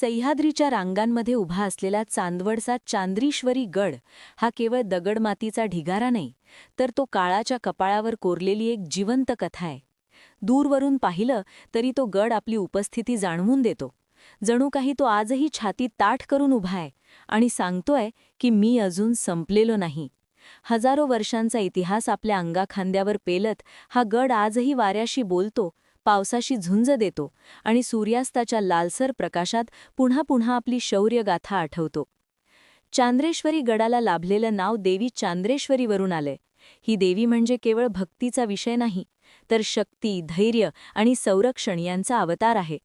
सह्याद्रीच्या रांगांमध्ये उभा असलेला चांदवडचा चांद्रीश्वरी गड हा केवळ दगडमातीचा ढिगारा नाही तर तो काळाच्या कपाळावर कोरलेली एक जिवंत कथा आहे. दूरवरून पाहिलं तरी तो गड आपली उपस्थिती जाणवून देतो. जणू काही तो आजही छाती ताठ करून उभा आहे आणि सांगतोय की मी अजून संपलेलो नाही. हजारो वर्षांचा इतिहास आपल्या अंगाखांद्यावर पेलत हा गड आजही वाऱ्याशी बोलतो पावसाशी झुंज देतो आणि सूर्यास्ताच्या लालसर प्रकाशात पुन्हा पुन्हा आपली शौर्यगाथा आठवतो. चांद्रेश्वरी गडाला लाभलेलं नाव देवी चांद्रेश्वरीवरून आलंय. ही देवी म्हणजे केवळ भक्तीचा विषय नाही तर शक्ती धैर्य आणि संरक्षण यांचा अवतार आहे.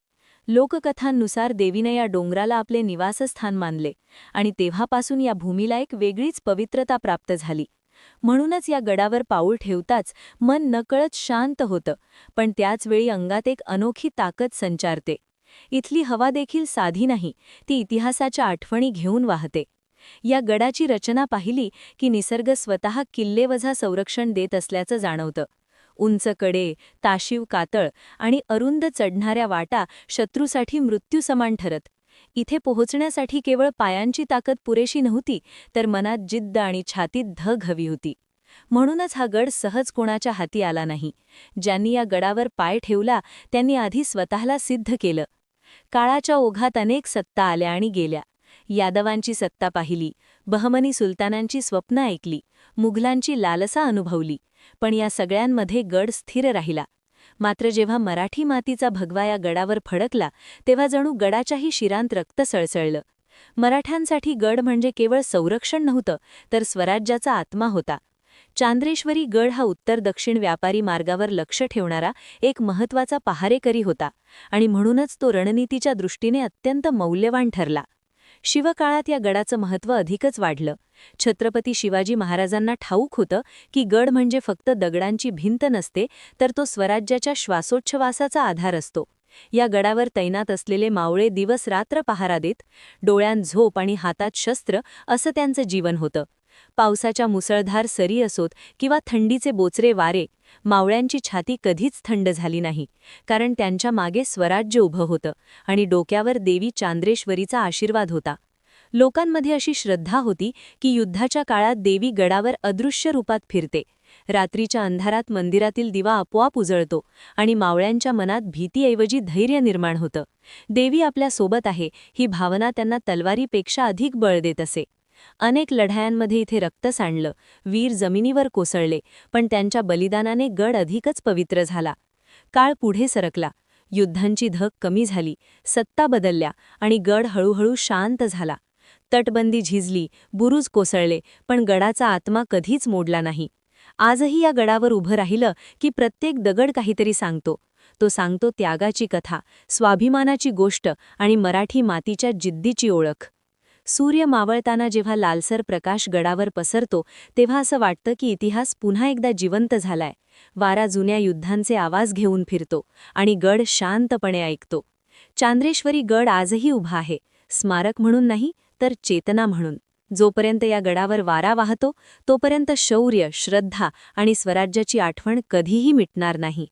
लोककथांनुसार देवीने या डोंगराला आपले निवासस्थान मानले आणि तेव्हापासून या भूमीला एक वेगळीच पवित्रता प्राप्त झाली. म्हणूनच या गडावर पाऊल ठेवताच मन नकळत शांत होतं पण त्याचवेळी अंगात एक अनोखी ताकद संचारते. इथली हवा देखील साधी नाही ती इतिहासाच्या आठवणी घेऊन वाहते. या गडाची रचना पाहिली की निसर्ग स्वतः किल्लेवझा संरक्षण देत असल्याचं जाणवतं. उंच कडे ताशीव कातळ आणि अरुंद चढणाऱ्या वाटा शत्रूसाठी मृत्यूसमान ठरत इथे पोहोचण्यासाठी केवळ पायांची ताकद पुरेशी नव्हती तर मनात जिद्द आणि छातीत धग हवी होती. म्हणूनच हा गड सहज कोणाच्या हाती आला नाही. ज्यांनी या गडावर पाय ठेवला त्यांनी आधी स्वतःला सिद्ध केलं. काळाच्या ओघात अनेक सत्ता आल्या आणि गेल्या. यादवांची सत्ता पाहिली बहमनी सुलतानांची स्वप्न ऐकली मुघलांची लालसा अनुभवली पण या सगळ्यांमध्ये गड स्थिर राहिला. मात्र जेव्हा मराठी मातीचा भगवा या गडावर फडकला तेव्हा जणू गडाच्याही शिरांत रक्त सळसळलं. मराठ्यांसाठी गड म्हणजे केवळ संरक्षण नव्हतं तर स्वराज्याचा आत्मा होता. चांद्रेश्वरी गड हा उत्तर दक्षिण व्यापारी मार्गावर लक्ष ठेवणारा एक महत्त्वाचा पहारेकरी होता आणि म्हणूनच तो रणनीतीच्या दृष्टीने अत्यंत मौल्यवान ठरला. शिवकाळात या गडाचं महत्त्व अधिकच वाढलं. छत्रपती शिवाजी महाराजांना ठाऊक होतं की गड म्हणजे फक्त दगडांची भिंत नसते तर तो स्वराज्याच्या श्वासोच्छवासाचा आधार असतो. या गडावर तैनात असलेले मावळे दिवस रात्र पहारा देत डोळ्यांत झोप आणि हातात शस्त्र असं त्यांचं जीवन होतं. पावसाच्या मुसळधार सरी असोत किंवा थंडीचे बोचरे वारे मावळ्यांची छाती कधीच थंड झाली नाही कारण त्यांच्या मागे स्वराज्य उभं होतं आणि डोक्यावर देवी चांद्रेश्वरीचा आशीर्वाद होता. लोकांमध्ये अशी श्रद्धा होती की युद्धाच्या काळात देवी गडावर अदृश्य रूपात फिरते. रात्रीच्या अंधारात मंदिरातील दिवा आपोआप उजळतो आणि मावळ्यांच्या मनात भीतीऐवजी धैर्य निर्माण होतं. देवी आपल्यासोबत आहे ही भावना त्यांना तलवारीपेक्षा अधिक बळ देत असे. अनेक लढायांमध्ये इथे रक्त सांडलं वीर जमिनीवर कोसळले पण त्यांच्या बलिदानाने गड अधिकच पवित्र झाला. काळ पुढे सरकला. युद्धांची धक कमी झाली सत्ता बदलल्या आणि गड हळूहळू शांत झाला. तटबंदी झिजली बुरुज कोसळले पण गडाचा आत्मा कधीच मोडला नाही. आजही या गडावर उभं राहिलं की प्रत्येक दगड काहीतरी सांगतो. तो सांगतो त्यागाची कथा स्वाभिमानाची गोष्ट आणि मराठी मातीच्या जिद्दीची ओळख. सूर्य मावळताना जेव्हा लालसर प्रकाश गडावर पसरतो तेव्हा असं वाटतं की इतिहास पुन्हा एकदा जिवंत झालाय. वारा जुन्या युद्धांचे आवाज घेऊन फिरतो आणि गड शांतपणे ऐकतो. चांद्रेश्वरी गड आजही उभा आहे. स्मारक म्हणून नाही तर चेतना म्हणून. जोपर्यंत या गडावर वारा वाहतो तोपर्यंत शौर्य श्रद्धा आणि स्वराज्याची आठवण कधीही मिटणार नाही.